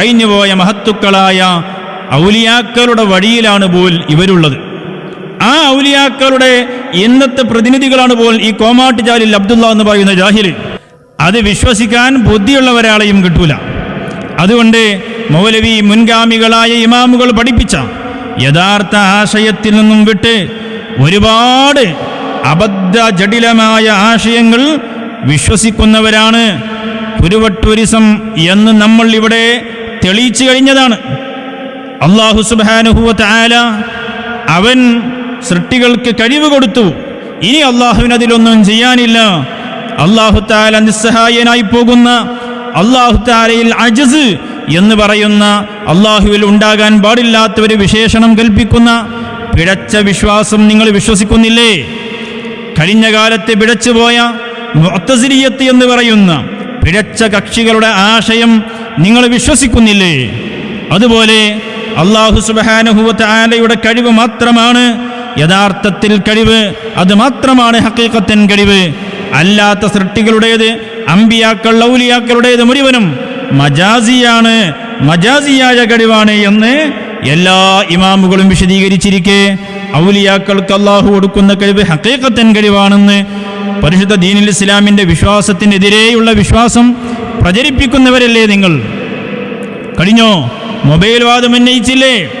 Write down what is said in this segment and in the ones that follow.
കഴിഞ്ഞുപോയ മഹത്തുക്കളായ ഔലിയാക്കളുടെ വഴിയിലാണ് പോൽ ഇവരുള്ളത്. ആ ഔലിയാക്കളുടെ ഇന്നത്തെ പ്രതിനിധികളാണ് പോൽ ഈ കോമാട്ട് ജാലിൽ അബ്ദുള്ള എന്ന് പറയുന്ന ജാഹിൽ. അത് വിശ്വസിക്കാൻ ബുദ്ധിയുള്ള ഒരാളെയും കിട്ടൂല. അതുകൊണ്ട് മൗലവി മുൻഗാമികളായ ഇമാമുകൾ പഠിപ്പിച്ച യഥാർത്ഥ ആശയത്തിൽ നിന്നും വിട്ട് ഒരുപാട് അബദ്ധ ജടിലമായ ആശയങ്ങൾ വിശ്വസിക്കുന്നവരാണ്. പുരുവട്ടൂരിസം എന്ന് നമ്മൾ ഇവിടെ തെളിയിച്ചു കഴിഞ്ഞതാണ്. അള്ളാഹു സുബാനുഹുവത്ത് ആല അവൻ സൃഷ്ടികൾക്ക് കഴിവ് കൊടുത്തു. ഇനി അള്ളാഹുവിന് അതിലൊന്നും ചെയ്യാനില്ല. അള്ളാഹു താല നിസ്സഹായനായി പോകുന്ന അള്ളാഹു താലയിൽ അജസ് എന്ന് പറയുന്ന അള്ളാഹുവിൽ ഉണ്ടാകാൻ പാടില്ലാത്ത ഒരു വിശേഷണം കൽപ്പിക്കുന്ന പിഴച്ച വിശ്വാസം നിങ്ങൾ വിശ്വസിക്കുന്നില്ലേ? കഴിഞ്ഞ കാലത്ത് പിഴച്ചുപോയ മുഅത്തസിലിയത്ത് എന്ന് പറയുന്ന പിഴച്ച കക്ഷികളുടെ ആശയം നിങ്ങൾ വിശ്വസിക്കുന്നില്ലേ? അതുപോലെ അള്ളാഹു സുബാനുഹുവത്ത് ആലയുടെ കഴിവ് മാത്രമാണ് യഥാർത്ഥത്തിൽ കഴിവ് അത് മാത്രമാണ് ഹക്കീക്കത്തൻ കഴിവ്. അല്ലാത്ത സൃഷ്ടികളുടേത് അമ്പിയാക്കൾ ലൗലിയാക്കളുടേത് മുഴുവനും മജാസിയാണ് മജാസിയായ കഴിവാണ് എന്ന് എല്ലാ ഇമാമുകളും വിശദീകരിച്ചിരിക്കെ. ഔലിയാക്കൾക്ക് അള്ളാഹു കൊടുക്കുന്ന കഴിവ് ഹക്കീക്കത്തൻ കഴിവാണെന്ന് പരിശുദ്ധ ദീനിൽ ഇസ്ലാമിന്റെ വിശ്വാസത്തിനെതിരെയുള്ള വിശ്വാസം പ്രചരിപ്പിക്കുന്നവരല്ലേ നിങ്ങൾ? കഴിഞ്ഞോ? മൊബൈൽ വാദം ഉന്നയിച്ചില്ലേ?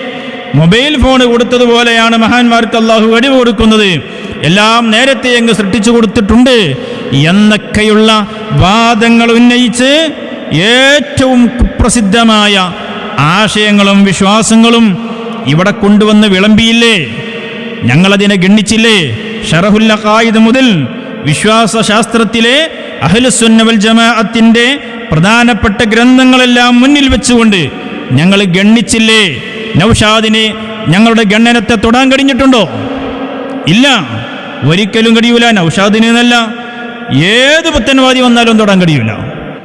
മൊബൈൽ ഫോൺ കൊടുത്തതുപോലെയാണ് മഹാന്മാർക്ക് അള്ളാഹു കഴിവ് കൊടുക്കുന്നത്. എല്ലാം നേരത്തെ അങ്ങ് സൃഷ്ടിച്ചു കൊടുത്തിട്ടുണ്ട്. എന്നൊക്കെയുള്ള വാദങ്ങൾ ഉന്നയിച്ച് ഏറ്റവും കുപ്രസിദ്ധമായ ആശയങ്ങളും വിശ്വാസങ്ങളും ഇവിടെ കൊണ്ടുവന്ന് വിളമ്പിയില്ലേ? ഞങ്ങളതിനെ ഗണ്ണിച്ചില്ലേ? ഷറഹുല്ല ഖായിദ് മുതൽ വിശ്വാസശാസ്ത്രത്തിലെ അഹ്ലുസുന്നവൽ ജമാഅത്തിന്റെ പ്രധാനപ്പെട്ട ഗ്രന്ഥങ്ങളെല്ലാം മുന്നിൽ വെച്ചുകൊണ്ട് ഞങ്ങൾ ഗണ്ണിച്ചില്ലേ? നൗഷാദിനെ ഞങ്ങളുടെ ഗണ്ണനത്തെ തൊടാൻ കഴിഞ്ഞിട്ടുണ്ടോ? ഇല്ല. ഒരിക്കലും കഴിയൂല. നൗഷാദിന് എന്നല്ല ഏത് പുത്തൻവാദി വന്നാലും തൊടാൻ കഴിയൂല.